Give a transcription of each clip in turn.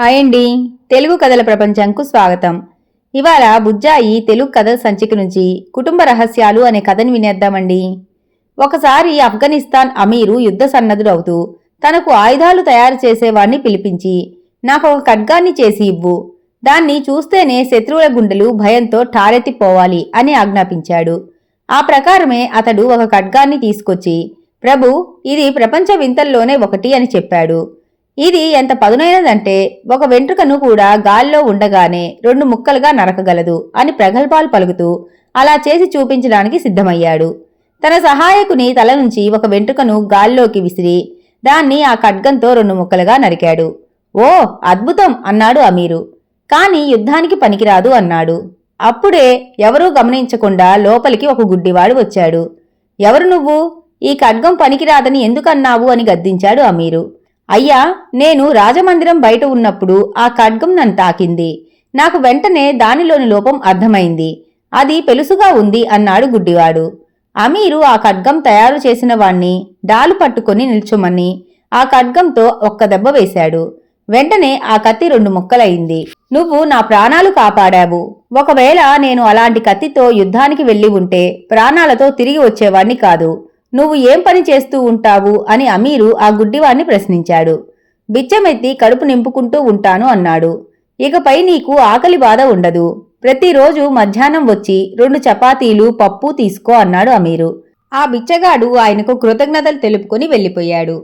Hi అండి. తెలుగు కథల ప్రపంచంకు స్వాగతం. ఇవాళ బుజ్జాయి తెలుగు కథల సంచిక నుంచి కుటుంబ రహస్యాలు అనే కథని వినేద్దామండి. ఒకసారి ఆఫ్ఘనిస్తాన్ అమీరు యుద్ధ సన్నద్ధుడవుతూ తనకు ఆయుధాలు తయారు చేసేవాణ్ణి పిలిపించి నాకు ఒక ఖడ్గాన్ని చేసి ఇవ్వు. దాన్ని చూస్తేనే శత్రువుల గుండెలు భయంతో ఠారెత్తిపోవాలి అని ఆజ్ఞాపించాడు. ఆ ప్రకారమే అతడు ఒక ఖడ్గాన్ని తీసుకొచ్చి ప్రభు ఇది ప్రపంచ వింతల్లోనే ఒకటి అని చెప్పాడు. ఇది ఎంత పదునైనదంటే ఒక వెంట్రుకను కూడా గాల్లో ఉండగానే రెండు ముక్కలుగా నరకగలదు అని ప్రగల్భాలు పలుకుతూ అలా చేసి చూపించడానికి సిద్ధమయ్యాడు. తన సహాయకుని తల నుంచి ఒక వెంట్రుకను గాల్లోకి విసిరి దాన్ని ఆ ఖడ్గంతో రెండు ముక్కలుగా నరికాడు. ఓ అద్భుతం అన్నాడు అమీరు. కాని యుద్ధానికి పనికిరాదు అన్నాడు. అప్పుడే ఎవరూ గమనించకుండా లోపలికి ఒక గుడ్డివాడు వచ్చాడు. ఎవరు నువ్వు? ఈ ఖడ్గం పనికిరాదని ఎందుకన్నావు అని గద్దించాడు అమీరు. అయ్యా నేను రాజమందిరం బయట ఉన్నప్పుడు ఆ ఖడ్గం నన్ను తాకింది. నాకు వెంటనే దానిలోని లోపం అర్థమైంది. అది పెలుసుగా ఉంది అన్నాడు గుడ్డివాడు. అమీరు ఆ ఖడ్గం తయారు చేసిన వాణ్ణి డాలు పట్టుకొని నిల్చోమని ఆ ఖడ్గంతో ఒక్క దెబ్బ వేశాడు. వెంటనే ఆ కత్తి రెండు ముక్కలయింది నువ్వు నా ప్రాణాలు కాపాడావు. ఒకవేళ నేను అలాంటి కత్తితో యుద్ధానికి వెళ్ళి ఉంటే ప్రాణాలతో తిరిగి వచ్చేవాణ్ణి కాదు. నువ్వు ఏం పని చేస్తూ ఉంటావు? అని అమీరు ఆ గుడ్డివాణ్ణి ప్రశ్నించాడు. బిచ్చమెత్తి కడుపు నింపుకుంటూ ఉంటాను అన్నాడు. ఇకపై నీకు ఆకలి బాధ ఉండదు. ప్రతిరోజు మధ్యాహ్నం వచ్చి రెండు చపాతీలు పప్పు తీసుకో అన్నాడు అమీరు. ఆ బిచ్చగాడు ఆయనకు కృతజ్ఞతలు తెలుపుకొని వెళ్ళిపోయాడు.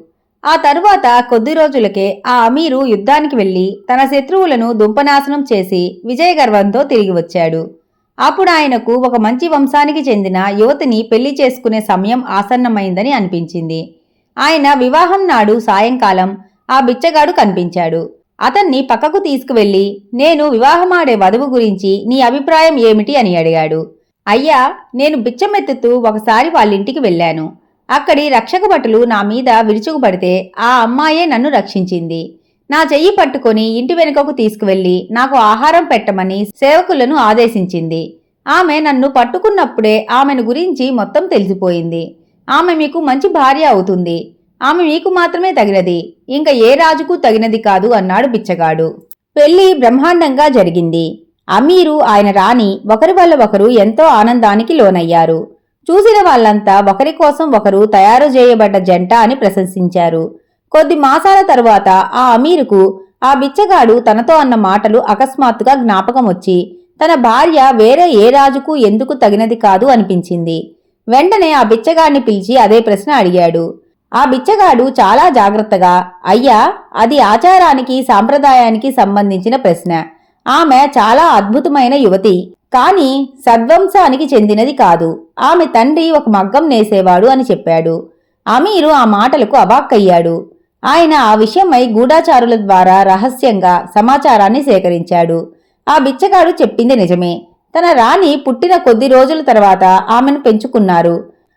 ఆ తరువాత కొద్ది రోజులకే ఆ అమీరు యుద్ధానికి వెళ్ళి తన శత్రువులను దుంపనాశనం చేసి విజయగర్వంతో తిరిగి వచ్చాడు. అప్పుడు ఆయనకు ఒక మంచి వంశానికి చెందిన యువతిని పెళ్ళి చేసుకునే సమయం ఆసన్నమైందని అనిపించింది. ఆయన వివాహం నాడు సాయంకాలం ఆ బిచ్చగాడు కనిపించాడు. అతన్ని పక్కకు తీసుకువెళ్ళి నేను వివాహమాడే వధువు గురించి నీ అభిప్రాయం ఏమిటి? అని అడిగాడు. అయ్యా నేను బిచ్చమెత్తుతూ ఒకసారి వాళ్ళింటికి వెళ్ళాను. అక్కడి రక్షక భటులు నా మీద విరుచుకుపడితే ఆ అమ్మాయే నన్ను రక్షించింది. నా చెయ్యి పట్టుకొని ఇంటి వెనుకకు తీసుకువెళ్ళి నాకు ఆహారం పెట్టమని సేవకులను ఆదేశించింది. ఆమె నన్ను పట్టుకున్నప్పుడే ఆమెను గురించి మొత్తం తెలిసిపోయింది. ఆమె మీకు మంచి భార్య అవుతుంది. ఆమె మీకు మాత్రమే తగినది. ఇంకా ఏ రాజుకు తగినది కాదు అన్నాడు బిచ్చగాడు. పెళ్ళి బ్రహ్మాండంగా జరిగింది. అమీరు ఆయన రాణి ఒకరి వల్ల ఒకరు ఎంతో ఆనందానికి లోనయ్యారు. చూసిన వాళ్ళంతా ఒకరి కోసం ఒకరు తయారు చేయబడ్డ జంట అని ప్రశంసించారు. కొద్ది మాసాల తరువాత ఆ అమీరుకు ఆ బిచ్చగాడు తనతో అన్న మాటలు అకస్మాత్తుగా జ్ఞాపకం వచ్చి తన భార్య వేరే ఏ రాజుకు ఎందుకు తగినది కాదు అనిపించింది. వెంటనే ఆ బిచ్చగాడిని పిలిచి అదే ప్రశ్న అడిగాడు. ఆ బిచ్చగాడు చాలా జాగ్రత్తగా అయ్యా అది ఆచారానికి సాంప్రదాయానికి సంబంధించిన ప్రశ్న. ఆమె చాలా అద్భుతమైన యువతి కాని సద్వంశానికి చెందినది కాదు. ఆమె తండ్రి ఒక మగ్గం నేసేవాడు అని చెప్పాడు. అమీరు ఆ మాటలకు అవాక్కయ్యాడు. ఆయన ఆ విషయమై గూఢాచారుల ద్వారా రహస్యంగా సమాచారాన్ని సేకరించాడు. ఆ బిచ్చగాడు చెప్పింది నిజమే. తన రాణి పుట్టిన కొద్ది రోజుల తర్వాత ఆమెను పెంచుకున్నారు.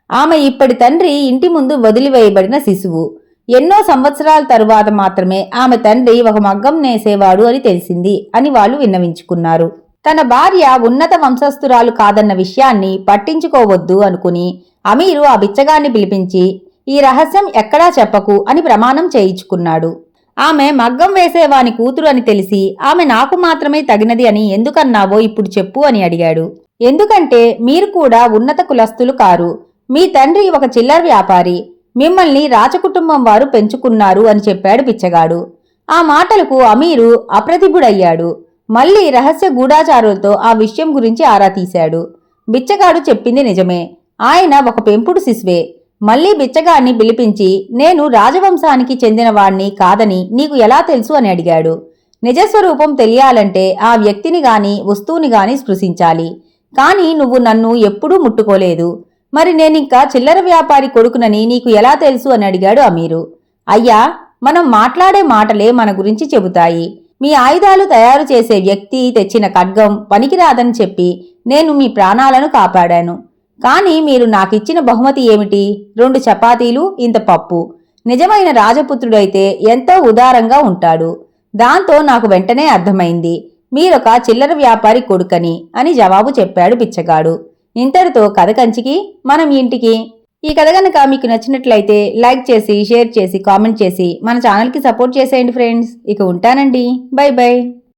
ఆమె ఇప్పటి తండ్రి ఇంటి ముందు వదిలివేయబడిన శిశువు. ఎన్నో సంవత్సరాల తరువాత మాత్రమే ఆమె తండ్రి ఒక మగ్గం నేసేవాడు అని తెలిసింది అని వాళ్ళు విన్నవించుకున్నారు. తన భార్య ఉన్నత వంశస్థురాలు కాదన్న విషయాన్ని పట్టించుకోవద్దు అనుకుని అమీరు ఆ బిచ్చగాన్ని పిలిపించి ఈ రహస్యం ఎక్కడా చెప్పకు అని ప్రమాణం చేయించుకున్నాడు. ఆమె మగ్గం వేసేవాని కూతురు అని తెలిసి ఆమె నాకు మాత్రమే తగినది అని ఎందుకన్నావో ఇప్పుడు చెప్పు అని అడిగాడు. ఎందుకంటే మీరు కూడా ఉన్నత కులస్తులు కారు. మీ తండ్రి ఒక చిల్లర వ్యాపారి. మిమ్మల్ని రాజకుటుంబం వారు పెంచుకున్నారు అని చెప్పాడు పిచ్చగాడు ఆ మాటలకు అమీరు అప్రతిభుడయ్యాడు. మళ్ళీ రహస్య గూఢాచారులతో ఆ విషయం గురించి ఆరా తీశాడు. బిచ్చగాడు చెప్పింది నిజమే. ఆయన ఒక పెంపుడు శిశువే మళ్ళీ బిచ్చగాన్ని పిలిపించి నేను రాజవంశానికి చెందినవాణ్ణి కాదని నీకు ఎలా తెలుసు? అని అడిగాడు. నిజస్వరూపం తెలియాలంటే ఆ వ్యక్తిని గాని వస్తువుని గాని స్పృశించాలి. కాని నువ్వు నన్ను ఎప్పుడూ ముట్టుకోలేదు. మరి నేనింకా చిల్లర వ్యాపారి కొడుకునని నీకు ఎలా తెలుసు? అని అడిగాడు అమీరు. అయ్యా మనం మాట్లాడే మాటలే మన గురించి చెబుతాయి. మీ ఆయుధాలు తయారు చేసే వ్యక్తి తెచ్చిన ఖడ్గం పనికిరాదని చెప్పి నేను మీ ప్రాణాలను కాపాడాను. కానీ మీరు నాకిచ్చిన బహుమతి ఏమిటి? రెండు చపాతీలు ఇంత పప్పు. నిజమైన రాజపుత్రుడైతే ఎంతో ఉదారంగా ఉంటాడు. దాంతో నాకు వెంటనే అర్థమైంది. మీరొక చిల్లర వ్యాపారి కొడుకని అని జవాబు చెప్పాడు పిచ్చగాడు ఇంతటితో కథ కంచికి మనం ఇంటికి. ఈ కథ కనుక మీకు నచ్చినట్లయితే లైక్ చేసి షేర్ చేసి కామెంట్ చేసి మన ఛానల్కి సపోర్ట్ చేసేయండి ఫ్రెండ్స్. ఇక ఉంటానండి. Bye bye.